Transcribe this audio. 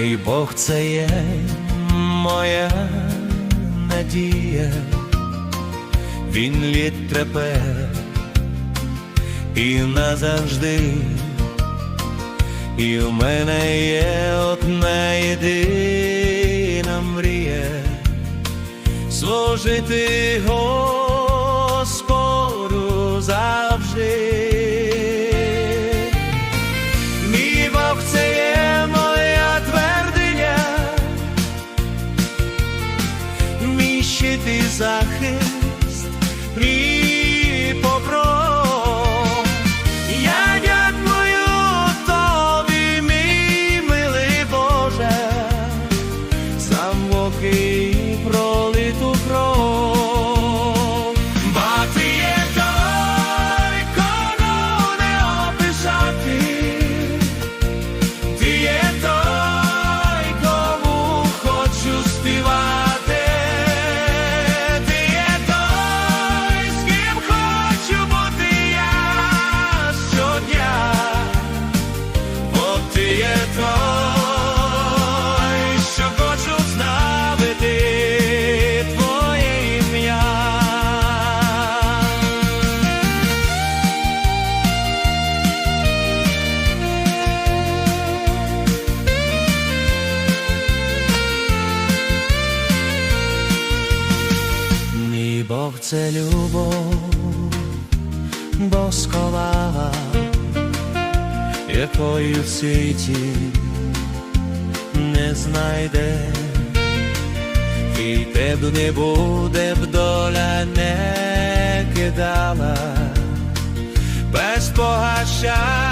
Бог це є моя надія, він лід тепер і назавжди, і в мене є одна єдина мрія служити Господу щит захист, Бог це любов, досконала, якої в світі не знайде, і те б не буде б доля не кидала без погашання